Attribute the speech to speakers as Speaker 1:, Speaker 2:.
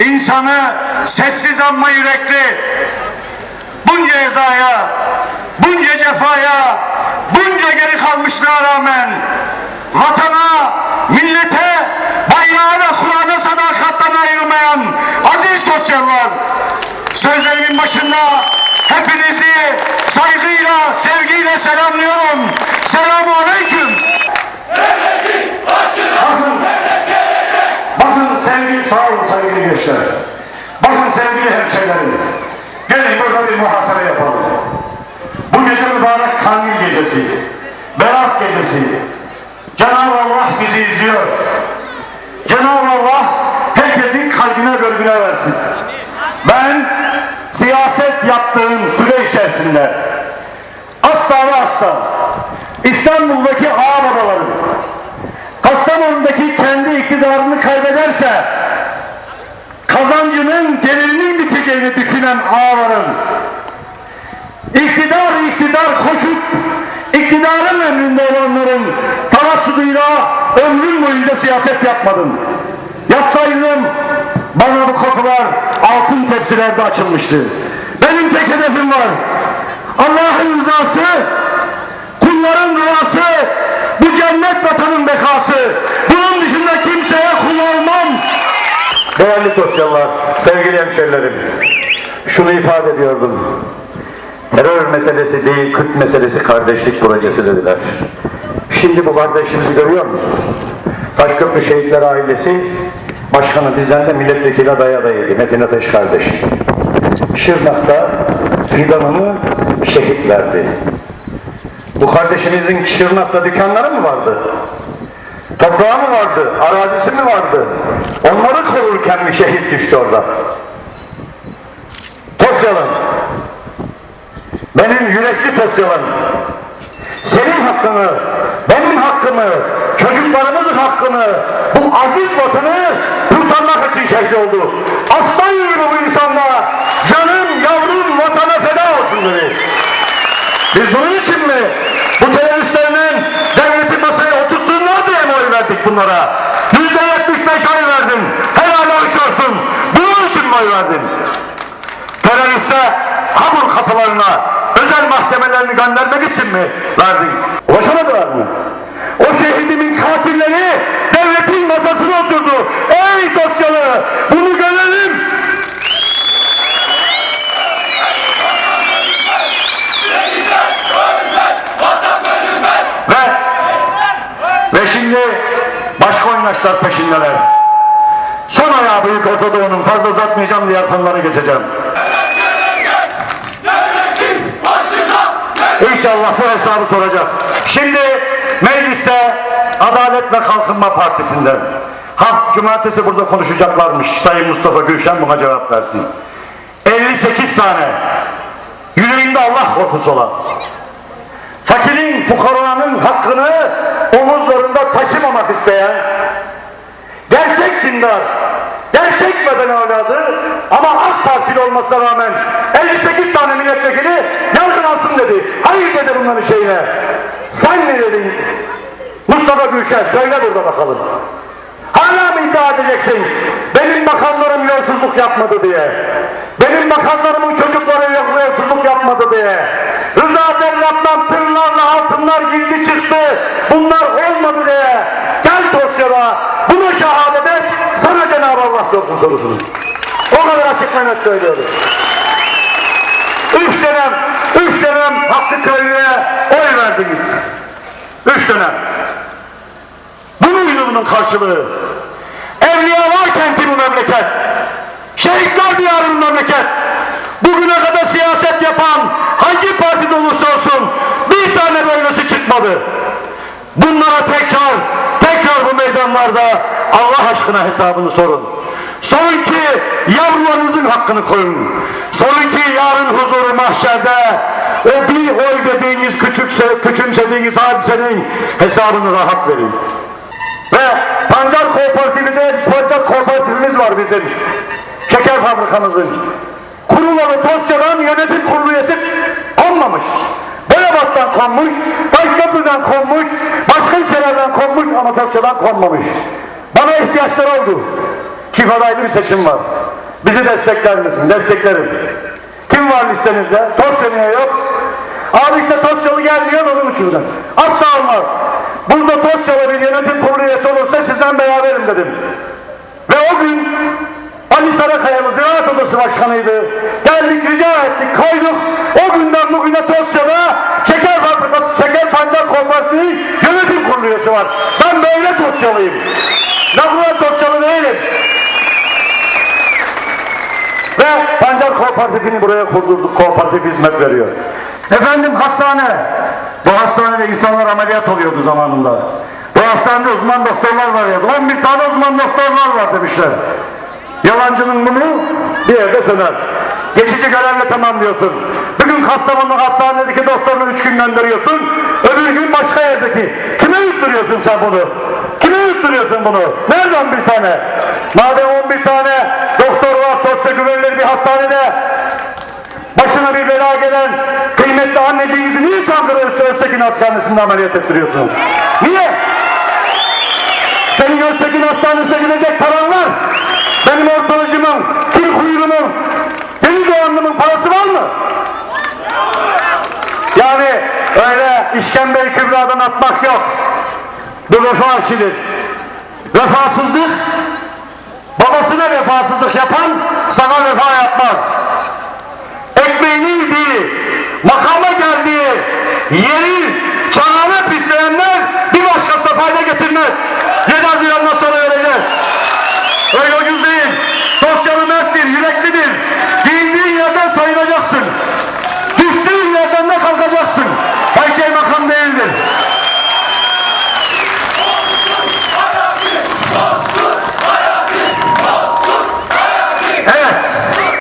Speaker 1: insanı sessiz ama yürekli bunca ezaya, bunca cefaya, bunca geri kalmışlığa rağmen vatana, millete, mübarek kandil gecesi. Berat gecesi. Cenab-ı Allah bizi izliyor. Cenab-ı Allah herkesin kalbine gölgüne versin. Ben siyaset yaptığım süre içerisinde asla ve asla İstanbul'daki ağ babalarım Kastamonu'daki kendi iktidarını kaybederse kazancının gelirinin biteceğini düşünen ağaların iktidar iktidar koşup iktidarın emrinde olanların tarassuduyla ömrüm boyunca siyaset yapmadım. Yapsaydım bana bu kapılar altın tepsilerde açılmıştı. Benim tek hedefim var. Allah'ın rızası, kulların duası, bu cennet vatanın bekası. Bunun dışında kimseye kul olmam. Değerli dosyalar, sevgili hemşerilerim, şunu ifade ediyordum. Terör meselesi değil, Kürt meselesi kardeşlik projesi dediler. Şimdi bu kardeşimizi görüyor musunuz? Taşköprü Şehitler Ailesi Başkanı bizden de milletvekili adayı adayıydı. Metin Ateş kardeş. Şırnak'ta fidanını şehit verdi. Bu kardeşinizin Şırnak'ta dükkanları mı vardı? Toprağı mı vardı? Arazisi mi vardı? Onları korurken bir şehit düştü orada. Tosyalın. Benim yürekli Tosyalın. Senin hakkını, benim hakkımı, çocuklarımızın hakkını, bu aziz vatanı kurtarmak için şehit oldu. Aslan gibi bu insanlar canım yavrum vatana feda olsun dedi. Biz bunun için mi bu teröristlerinin devleti masaya oturttuğunlar diye mi oy verdik bunlara? Yüzde yetmiş beş oy verdim. Helal hoş olsun. Bunun için mi oy verdin? Teröriste kabul kapılarına özel mahkemelerini göndermek için mi verdin? Ulaşamadılar mı? O şehidimin katilleri devletin masasına oturdu. Ey dosyalı bunu görelim. Ve ve şimdi başka oynaşlar peşindeler. Son ayağı Büyük Ortadoğu'nun fazla uzatmayacağım diğer konulara geçeceğim. İnşallah bu hesabı soracak. Şimdi mecliste Adalet ve Kalkınma Partisi'nden ha cumartesi burada konuşacaklarmış. Sayın Mustafa Gülşen buna cevap versin. 58 tane yüreğinde Allah korkusu olan fakirin, fukaranın hakkını omuzlarında taşımamak isteyen, gerçek dindar, gerçek beden evladı ama AK Partili olmasına rağmen 58 tane milletvekili yargılansın dedi. Hayır dedi bunların şeyine. Sen ne dedin? Mustafa Gülşen söyle burada bakalım. Hala mı iddia edeceksin? Benim bakanlarım yolsuzluk yapmadı diye. Benim bakanlarımın çocukları yolsuzluk yapmadı diye. Rıza Zerrat'tan tırlarla altınlar girdi çıktı. Bunlar olmadı diye. Gel dosyada bunu şehadet et. Sana Cenab-ı Sorusunu. O kadar açık net söylüyorum. Üç dönem, üç dönem Hakkı Köylü'ye oy verdiniz. Üç dönem. Bu muydu bunun karşılığı? Evliyalar kenti bu memleket. Şehitler diyarı bu memleket. Bugüne kadar siyaset yapan hangi partide olursa olsun bir tane böylesi çıkmadı. Bunlara tekrar, tekrar bu meydanlarda Allah aşkına hesabını sorun. Sorun ki yavrularınızın hakkını koyun. Sorun ki yarın huzuru mahşerde o bir oy dediğiniz küçükse, küçümsediğiniz hadisenin hesabını rahat verin. Ve pancar kooperatifinde pancar kooperatifimiz var bizim. Şeker fabrikamızın. Kurulalı dosyadan yönetim kurulu üyesi konmamış. Boyabat'tan konmuş, Taşköprü'den konmuş, başka ilçelerden konmuş ama dosyadan konmamış. Bana ihtiyaçları oldu. Çift adaylı bir seçim var. Bizi destekler misin? Desteklerim. Kim var listenizde? Tosya yok? Abi işte Tosyalı gelmiyor onun uçurdan. Asla olmaz. Burada Tosyalı bir yönetim kurulu üyesi olursa sizden beraberim dedim. Ve o gün Ali Sarakaya'lı Ziraat Odası Başkanı'ydı. Geldik rica ettik koyduk. O günden bugüne Tosya'da şeker fabrikası, şeker pancar kooperatifinin yönetim kurulu üyesi var. Ben böyle Tosyalıyım. Lafına Tosyalı değilim. Ve pancar kooperatifini buraya kurdurduk. Kooperatif hizmet veriyor. Efendim hastane. Bu hastanede insanlar ameliyat oluyordu zamanında. Bu hastanede uzman doktorlar var ya. 11 tane uzman doktorlar var demişler. Yalancının mumu bir yerde söner. Geçici görevle tamamlıyorsun. Bugün Kastamonu hastanedeki doktorunu üç gün gönderiyorsun. Öbür gün başka yerdeki. Kime yutturuyorsun sen bunu? Kime yutturuyorsun bunu? Nereden bir tane? Madem 11 tane doktor var, dosya güvenilir bir hastanede başına bir bela gelen kıymetli anneciğinizi niye Çankırı Öztekin Hastanesi'nde ameliyat ettiriyorsunuz? Niye? Senin Öztekin Hastanesi'ne gidecek paran var. Benim ortalacımın, kül kuyruğumun, deli doğanlımın parası var mı? Yani öyle işkembeyi kübradan atmak yok. Bu vefa işidir. Vefasızlık, babasına vefasızlık yapan sana vefa yapmaz. Ekmeğini yediği, makama geldiği, yeri,